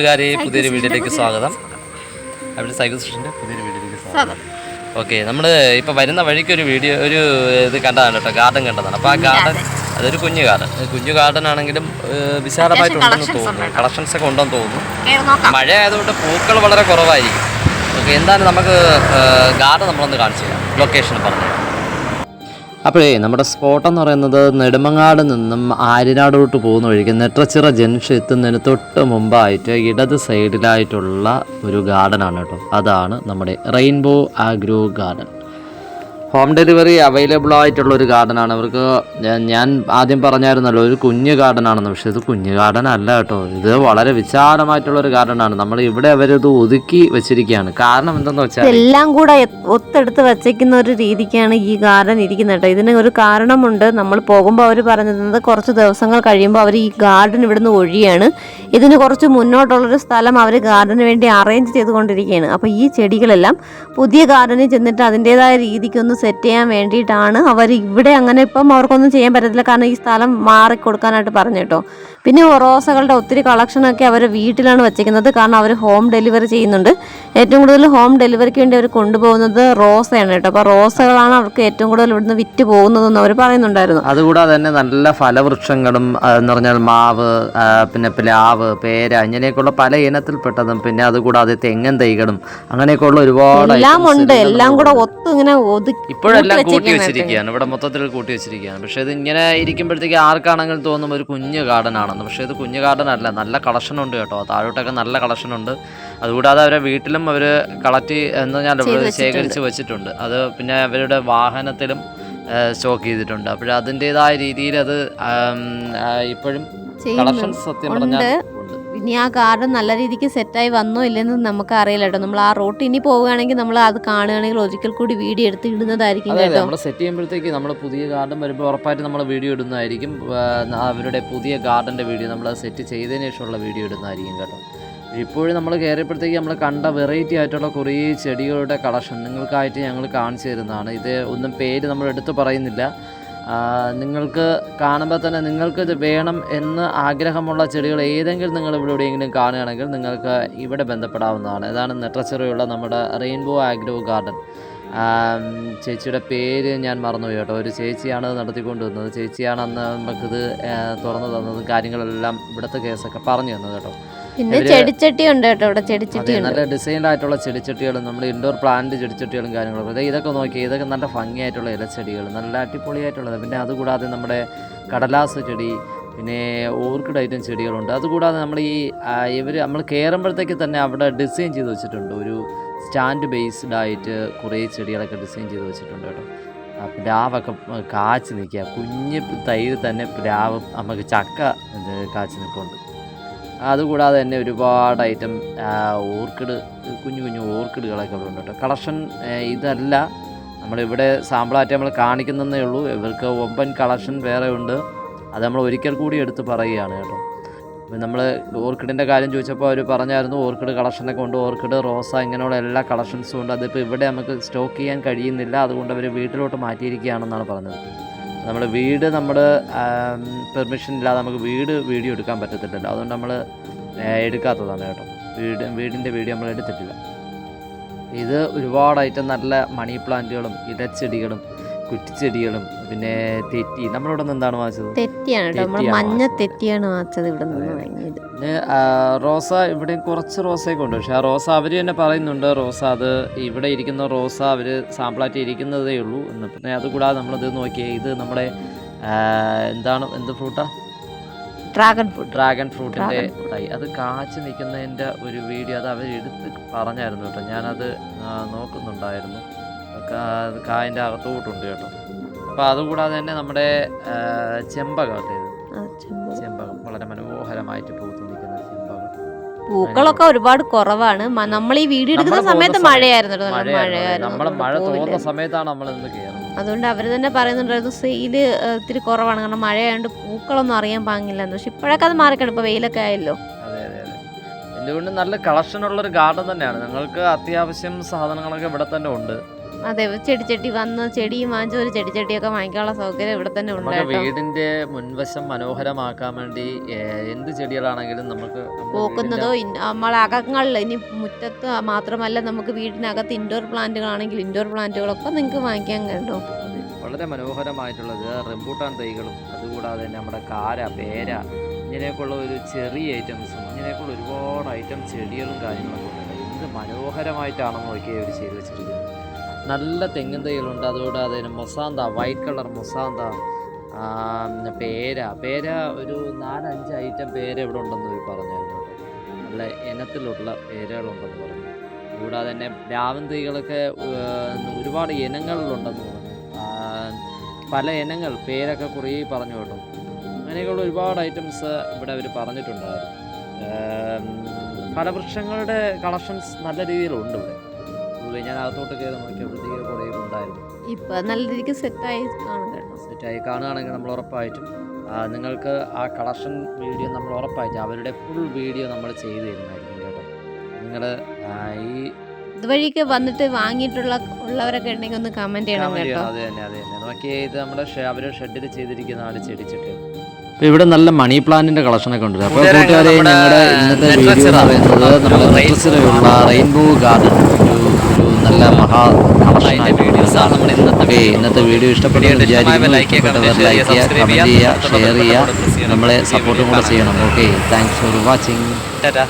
കൂട്ടുകാരെ പുതിയൊരു വീഡിയോയിലേക്ക് സ്വാഗതം. അവിടെ സൈക്കിൾ സ്റ്റേഷന്റെ പുതിയൊരു വീഡിയോയിലേക്ക് സ്വാഗതം. ഓക്കെ നമ്മൾ ഇപ്പോൾ വരുന്ന വഴിക്ക് ഒരു വീഡിയോ ഒരു ഇത് കണ്ടതാണ് കേട്ടോ ഗാർഡൻ കണ്ടതാണ്. അപ്പോൾ ആ ഗാർഡൻ അതൊരു കുഞ്ഞു ഗാർഡൻ കുഞ്ഞു ഗാർഡൻ ആണെങ്കിലും വിശാലമായിട്ടുണ്ടെന്ന് തോന്നുന്നു. കളക്ഷൻസ് ഒക്കെ ഉണ്ടെന്ന് തോന്നുന്നു. മഴ ആയതുകൊണ്ട് പൂക്കൾ വളരെ കുറവായിരിക്കും. ഓക്കെ എന്തായാലും നമുക്ക് ഗാർഡൻ നമ്മളൊന്ന് കാണിച്ചു തരാം. ലൊക്കേഷൻ പറഞ്ഞു അപ്പോഴേ നമ്മുടെ സ്പോട്ട് എന്ന് പറയുന്നത് നെടുമങ്ങാട് നിന്നും ആര്യനാടോട്ട് പോകുന്ന വഴിക്ക് നെട്രച്ചിറ ജംഗ്ഷൻ എത്തുന്നതിന് തൊട്ട് മുമ്പായിട്ട് ഇടത് സൈഡിലായിട്ടുള്ള ഒരു ഗാർഡനാണ് കേട്ടോ. അതാണ് നമ്മുടെ rainbow agro garden home delivery available ആയിട്ടുള്ള ഒരു ഗാർഡനാണ് അവർക്ക് ഞാൻ- ആദ്യം പറഞ്ഞായിരുന്നല്ലോ ഒരു കുഞ്ഞ് ഗാർഡൻ ആണെന്ന്. പക്ഷേ ഇത് കുഞ്ഞ് ഗാർഡൻ അല്ല കേട്ടോ. ഇത് വളരെ വിശാലമായിട്ടുള്ള ഒരു ഗാർഡനാണ് നമ്മൾ ഇവിടെ അവരിത് ഒതുക്കി വെച്ചിരിക്കുകയാണ്. കാരണം എന്തെന്ന് വെച്ചാൽ എല്ലാം കൂടെ ഒത്തെടുത്ത് വച്ചേക്കുന്ന ഒരു രീതിക്കാണ് ഈ ഗാർഡൻ ഇരിക്കുന്നത് കേട്ടോ. ഇതിന് ഒരു കാരണമുണ്ട്. നമ്മൾ പോകുമ്പോൾ അവർ പറഞ്ഞിരുന്നത് കുറച്ച് ദിവസങ്ങൾ കഴിയുമ്പോൾ അവർ ഈ ഗാർഡൻ ഇവിടുന്ന് ഒഴിയാണ്. ഇതിന് കുറച്ച് മുന്നോട്ടുള്ളൊരു സ്ഥലം അവർ ഗാർഡന് വേണ്ടി അറേഞ്ച് ചെയ്തുകൊണ്ടിരിക്കുകയാണ്. അപ്പോൾ ഈ ചെടികളെല്ലാം പുതിയ ഗാർഡനിൽ ചെന്നിട്ട് അതിന്റെതായ രീതിക്കൊന്ന് സെറ്റ് ചെയ്യാൻ വേണ്ടിയിട്ടാണ് അവർ ഇവിടെ അങ്ങനെ ഇപ്പം അവർക്കൊന്നും ചെയ്യാൻ പറ്റത്തില്ല. കാരണം ഈ സ്ഥലം മാറി കൊടുക്കാനായിട്ട് പറഞ്ഞു കേട്ടോ. പിന്നെ റോസകളുടെ ഒത്തിരി കളക്ഷനൊക്കെ അവർ വീട്ടിലാണ് വെച്ചേക്കുന്നത് കാരണം അവർ ഹോം ഡെലിവറി ചെയ്യുന്നുണ്ട്. ഏറ്റവും കൂടുതൽ ഹോം ഡെലിവറിക്ക് വേണ്ടി അവർ കൊണ്ടുപോകുന്നത് റോസയാണ് കേട്ടോ. അപ്പോൾ റോസകളാണ് അവർക്ക് ഏറ്റവും കൂടുതൽ ഇവിടുന്ന് വിറ്റ് പോകുന്നതെന്ന് അവർ പറയുന്നുണ്ടായിരുന്നു. അതുകൂടാതെ തന്നെ നല്ല ഫലവൃക്ഷങ്ങളും എന്ന് പറഞ്ഞാൽ മാവ് പിന്നെ പ്ലാവ് പേര ഇങ്ങനെയൊക്കെയുള്ള പല ഇനത്തിൽപ്പെട്ടതും പിന്നെ അതുകൂടാതെ തെങ്ങൻ തൈകളും അങ്ങനെയൊക്കെയുള്ള ഒരുപാട് എല്ലാം ഉണ്ട്. എല്ലാം കൂടെ ഒത്തു ഇങ്ങനെ ഇപ്പോഴെല്ലാം കൂട്ടി കൂട്ടി. വെച്ചിരിക്കുകയാണ്. ഇവിടെ മൊത്തത്തിൽ കൂട്ടി വെച്ചിരിക്കുകയാണ്. പക്ഷേ ഇത് ഇങ്ങനെ ഇരിക്കുമ്പോഴത്തേക്ക് ആർക്കാണെങ്കിലും തോന്നും ഒരു കുഞ്ഞു ഗാർഡൻ ആണെന്ന് പക്ഷേ ഇത് കുഞ്ഞു ഗാർഡൻ അല്ല നല്ല കളക്ഷൻ ഉണ്ട് കേട്ടോ. താഴോട്ടൊക്കെ നല്ല കളക്ഷൻ ഉണ്ട്. അതുകൂടാതെ അവരെ വീട്ടിലും അവർ കളക്ട് എന്ന് ഞാൻ. ശേഖരിച്ച് വെച്ചിട്ടുണ്ട്. അത് പിന്നെ അവരുടെ വാഹനത്തിലും സ്റ്റോക്ക് ചെയ്തിട്ടുണ്ട്. അപ്പോൾ അതിന്റെതായ രീതിയിൽ അത് ഇപ്പോഴും കളക്ഷൻ സത്യം പറഞ്ഞാൽ ഇനി ആ ഗാർഡൻ നല്ല രീതിക്ക് സെറ്റായി വന്നോ ഇല്ലെന്ന് നമുക്ക് അറിയില്ല കേട്ടോ. നമ്മൾ ആ റോട്ട് ഇനി പോവുകയാണെങ്കിൽ നമ്മൾ അത് കാണുകയാണെങ്കിൽ ഒരിക്കൽ കൂടി വീഡിയോ എടുത്ത് ഇടുന്നതായിരിക്കും കേട്ടോ. നമ്മൾ സെറ്റ് ചെയ്യുമ്പോഴത്തേക്ക് നമ്മൾ പുതിയ ഗാർഡൻ വരുമ്പോൾ ഉറപ്പായിട്ട് നമ്മൾ വീഡിയോ ഇടുന്നതായിരിക്കും. അവരുടെ പുതിയ ഗാർഡന്റെ വീഡിയോ നമ്മൾ സെറ്റ് ചെയ്തതിന് ശേഷമുള്ള വീഡിയോ ഇടുന്നതായിരിക്കും കേട്ടോ. ഇപ്പോഴും നമ്മൾ കയറിയപ്പോഴത്തേക്ക് നമ്മൾ കണ്ട വെറൈറ്റി ആയിട്ടുള്ള കുറേ ചെടികളുടെ കളക്ഷൻ നിങ്ങൾക്കായിട്ട് ഞങ്ങൾ കാണിച്ചു തരുന്നതാണ്. ഇത് ഒന്നും പേര് നമ്മൾ എടുത്തു പറയുന്നില്ല. നിങ്ങൾക്ക് കാണുമ്പോൾ തന്നെ നിങ്ങൾക്ക് ഇത് വേണം എന്ന് ആഗ്രഹമുള്ള ചെടികൾ ഏതെങ്കിലും നിങ്ങൾ ഇവിടെ എവിടെയെങ്കിലും കാണുകയാണെങ്കിൽ നിങ്ങൾക്ക് ഇവിടെ ബന്ധപ്പെടാവുന്നതാണ്. ഇതാണ് നെട്ടച്ചെറിയുള്ള നമ്മുടെ റെയിൻബോ ആഗ്രോ ഗാർഡൻ. ചേച്ചിയുടെ പേര് ഞാൻ മറന്നുപോയി കേട്ടോ. ഒരു ചേച്ചിയാണ് നടത്തിക്കൊണ്ട് വന്നത് ചേച്ചിയാണ് അന്ന് നമുക്കിത് തുറന്നു തന്നതും. കാര്യങ്ങളെല്ലാം ഇവിടുത്തെ കേസൊക്കെ പറഞ്ഞു തന്നത് കേട്ടോ. പിന്നെ ചെടിച്ചട്ടി ഉണ്ട് കേട്ടോ ഇവിടെ ചെടിച്ചട്ടി ഉണ്ട് നല്ല ഡിസൈൻഡ് ആയിട്ടുള്ള ചെടിച്ചട്ടികളും നമ്മുടെ ഇൻഡോർ പ്ലാന്റ് ചെടിച്ചട്ടികളും കാര്യങ്ങളും ഇതൊക്കെ നോക്കി ഇതൊക്കെ നല്ല ഭംഗിയായിട്ടുള്ള ഇലച്ചെടികൾ നല്ല അടിപൊളിയായിട്ടുള്ളത്. പിന്നെ അതുകൂടാതെ നമ്മുടെ കടലാസ് ചെടി പിന്നെ ഓർക്കിഡ് ഐറ്റം ചെടികളുണ്ട്. അതുകൂടാതെ നമ്മൾ ഈ ഇവർ നമ്മൾ കയറുമ്പോഴത്തേക്ക് തന്നെ അവിടെ ഡിസൈൻ ചെയ്ത് വെച്ചിട്ടുണ്ട്. ഒരു സ്റ്റാൻഡ് ബേസ്ഡ് ആയിട്ട് കുറേ ചെടികളൊക്കെ ഡിസൈൻ ചെയ്ത് വെച്ചിട്ടുണ്ട് കേട്ടോ. ആ പ്ലാവൊക്കെ കാച്ചു നിൽക്കുക. കുഞ്ഞ് തൈര് തന്നെ പ്ലാവ് നമുക്ക് ചക്ക കാച്ചു കാച്ച് നിൽപ്പുണ്ട്. അതുകൂടാതെ തന്നെ ഒരുപാട് ഐറ്റം ഓർക്കിഡ് കുഞ്ഞു കുഞ്ഞു ഓർക്കിഡുകളൊക്കെ ഇവിടെ ഉണ്ട് കേട്ടോ. കളക്ഷൻ ഇതല്ല. നമ്മളിവിടെ സാമ്പിളായിട്ട് നമ്മൾ കാണിക്കുന്നതേ ഉള്ളൂ. ഇവർക്ക് ഒമ്പൻ കളക്ഷൻ വേറെ ഉണ്ട്. അത് നമ്മൾ ഒരിക്കൽ കൂടി എടുത്ത് പറയുകയാണ് കേട്ടോ. നമ്മൾ ഓർക്കിഡിന്റെ കാര്യം ചോദിച്ചപ്പോൾ അവർ പറഞ്ഞായിരുന്നു ഓർക്കിഡ് കളക്ഷനൊക്കെ ഉണ്ട്. ഓർക്കിഡ് റോസ ഇങ്ങനെയുള്ള എല്ലാ കളക്ഷൻസും ഉണ്ട്. അതിപ്പോൾ ഇവിടെ നമുക്ക് സ്റ്റോക്ക് ചെയ്യാൻ കഴിയുന്നില്ല. അതുകൊണ്ട് അവർ വീട്ടിലോട്ട് മാറ്റിയിരിക്കുകയാണെന്നാണ് പറഞ്ഞത്. നമ്മൾ വീട് നമ്മുടെ പെർമിഷൻ ഇല്ലാതെ നമുക്ക് വീട് വീഡിയോ എടുക്കാൻ പറ്റത്തില്ലല്ലോ. അതുകൊണ്ട് നമ്മൾ എടുക്കാത്തതാണ് കേട്ടോ. വീട് വീടിന്റെ വീഡിയോ നമ്മൾ എടുത്തിട്ടില്ല. ഇത് ഒരുപാട് ഐറ്റം നല്ല മണി പ്ലാന്റുകളും ഇലച്ചെടികളും കുറ്റിച്ചെടികളും പിന്നെ തെറ്റി. നമ്മളിവിടെ നിന്ന് എന്താണ് വാങ്ങിച്ചത്? തെറ്റിയാണ് കേട്ടോ. നമ്മൾ തെറ്റിയാണ് മഞ്ഞ. തെറ്റിയാണ് വാങ്ങിച്ചത് ഇവിടെ നിന്ന് വാങ്ങിയത്. റോസ ഇവിടെ കുറച്ച് റോസയൊക്കെ ഉണ്ട്. പക്ഷെ ആ റോസ അവർ തന്നെ പറയുന്നുണ്ട് റോസ അത് ഇവിടെ ഇരിക്കുന്ന റോസ അവർ സാമ്പിളായിട്ട് ഇരിക്കുന്നതേ ഉള്ളൂ എന്ന്. പിന്നെ അതുകൂടാതെ നമ്മളിത് നോക്കിയേ ഇത് നമ്മുടെ എന്താണ് എന്ത് ഫ്രൂട്ടാ? ഡ്രാഗൺ ഫ്രൂട്ട് ഡ്രാഗൺ ഫ്രൂട്ടിന്റെ തൈ. അത് കാച്ചു നിൽക്കുന്നതിന്റെ ഒരു വീഡിയോ അത് അവർ എടുത്ത് പറഞ്ഞായിരുന്നു കേട്ടോ. ഞാനത് നോക്കുന്നുണ്ടായിരുന്നു. കായന്റെ അകത്തോട്ടുണ്ട് കേട്ടോ. അപ്പോൾ അതുകൂടാതെ തന്നെ നമ്മുടെ ആ, ചെമ്പകം അല്ലേ ഇത് ചെമ്പകം. വളരെ മനോഹരമായിട്ട് പൂത്തു നിൽക്കുന്ന ചെമ്പകം. പൂക്കളൊക്കെ ഒരുപാട് കുറവാണ്. നമ്മൾ ഈ വീഡിയോ എടുക്കുന്ന നമ്മൾ സമയത്ത് മഴയായിരുന്നു അതുകൊണ്ട് മഴ. തോന്നുന്ന സമയത്താണ് നമ്മൾ ഇന്ന് കയറുന്നത്. അതുകൊണ്ട് അവർ തന്നെ പറയുന്നുണ്ടായിരുന്നു സെയിൽ ഇത്തിരി കുറവാണ്. കാരണം മഴയായതുകൊണ്ട് പൂക്കളൊന്നും അറിയാൻ പാങ്ങില്ലെന്ന്. പക്ഷെ ഇപ്പോഴൊക്കെ അത് മാറിക്കണം ഇപ്പൊ വെയിലൊക്കെ ആയല്ലോ. എന്തുകൊണ്ട് നല്ല കളക്ഷൻ ഉള്ള ഒരു ഗാർഡൻ തന്നെയാണ്. നിങ്ങൾക്ക് അത്യാവശ്യം സാധനങ്ങളൊക്കെ ഇവിടെ തന്നെ ഉണ്ട്. അതെ ചെടിച്ചട്ടി വന്ന് ചെടിയും വാങ്ങിച്ച ഒരു ചെടിച്ചട്ടിയൊക്കെ വാങ്ങിക്കാനുള്ള സൗകര്യം ഇവിടെ തന്നെ ഉണ്ട് വീടിന്റെ മുൻവശം മനോഹരമാക്കാൻ വേണ്ടി എന്ത് ചെടികളാണെങ്കിലും നമുക്ക് പോക്കുന്നതോ നമ്മളെ അകങ്ങളിൽ ഇനി മുറ്റത്ത് മാത്രമല്ല നമുക്ക് വീടിനകത്ത് ഇൻഡോർ പ്ലാന്റുകളാണെങ്കിൽ ഇൻഡോർ പ്ലാന്റുകളൊക്കെ നിങ്ങൾക്ക് വാങ്ങിക്കാൻ കേട്ടോ. വളരെ മനോഹരമായിട്ടുള്ളത് റംബൂട്ടാൻ തൈകളും അതുകൂടാതെ തന്നെ നമ്മുടെ കാര പേര ഇങ്ങനെയൊക്കെയുള്ള ഒരു ചെറിയ ഐറ്റംസും ഇങ്ങനെയൊക്കെയുള്ള ഒരുപാട് ഐറ്റം ചെടികളും കാര്യങ്ങളൊക്കെ ഉണ്ട്. എന്ത് മനോഹരമായിട്ടാണെന്ന് നോക്കിയ ഒരു ചെയ്ത് വെച്ചിരിക്കുന്നത്. നല്ല തെങ്ങിൻ തൈകളുണ്ട്. അതുകൂടാതെ തന്നെ മൊസാന്ത വൈറ്റ് കളർ മൊസാന്ത പേര. പേര ഒരു നാലഞ്ച് ഐറ്റം പേര് ഇവിടെ ഉണ്ടെന്ന് ഇവർ പറഞ്ഞായിരുന്നു. നല്ല ഇനത്തിലുള്ള പേരകളുണ്ടെന്ന് പറഞ്ഞു. കൂടാതെ തന്നെ രാവന്തികളൊക്കെ ഒരുപാട് ഇനങ്ങളിലുണ്ടെന്ന് പറഞ്ഞു. പല ഇനങ്ങൾ പേരൊക്കെ കുറേ പറഞ്ഞു കേട്ടു. അങ്ങനെയൊക്കെയുള്ള ഒരുപാട് ഐറ്റംസ് ഇവിടെ അവർ പറഞ്ഞിട്ടുണ്ടായിരുന്നു. ഫലവൃക്ഷങ്ങളുടെ കളക്ഷൻസ് നല്ല രീതിയിലുണ്ട് ഇവിടെ. പൊതുവെ ഞാൻ അകത്തോട്ട് കയറി നോക്കിയപ്പോഴത്തേക്ക് കുറേ ഉണ്ടായിരുന്നു ഇപ്പൊ നല്ല രീതിക്ക് സെറ്റായി കാണും കേട്ടോ. സെറ്റായി കാണുകയാണെങ്കിൽ നമ്മൾ ഉറപ്പായിട്ടും നിങ്ങൾക്ക് ആ കളക്ഷൻ വീഡിയോ നമ്മൾ ഉറപ്പായിട്ടും അവരുടെ ഫുൾ വീഡിയോ നമ്മൾ ചെയ്തു തരുന്നതായിരിക്കും കേട്ടോ. നിങ്ങൾ ഈ ഇതുവഴിയൊക്കെ വന്നിട്ട് വാങ്ങിയിട്ടുള്ള ഉള്ളവരൊക്കെ ഉണ്ടെങ്കിൽ ഒന്ന് കമന്റ് ചെയ്യണം കേട്ടോ. അതെ അത് തന്നെ അതെ തന്നെ. നോക്കിയേ ഇത് നമ്മുടെ അവർ ഷെഡിൽ ചെയ്തിരിക്കുന്ന ആ ചെടിച്ചിട്ട്. ഇവിടെ നല്ല മണി പ്ലാന്റിന്റെ കളക്ഷൻ ഒക്കെ ഉണ്ട്. അപ്പോൾ കൂട്ടുകാരെ, ഞങ്ങളുടെ ഇന്നത്തെ വീഡിയോ പറയുന്നത് നമ്മുടെ റെയിൻബോ ഗാർഡൻ നല്ല മഹാ ആണ്. നമ്മുടെ ഇന്നത്തെ ഇന്നത്തെ വീഡിയോ ഇഷ്ടപ്പെട്ടു വീഡിയോ വിചാരിക്കുന്നു. ഇഷ്ടപ്പെട്ടവർ ലൈക്ക് ചെയ്യുക, കമന്റ് ചെയ്യുക, ഷെയർ ചെയ്യുക. നമ്മളെ സപ്പോർട്ടും കൂടെ ചെയ്യണം. Okay thanks for watching tata.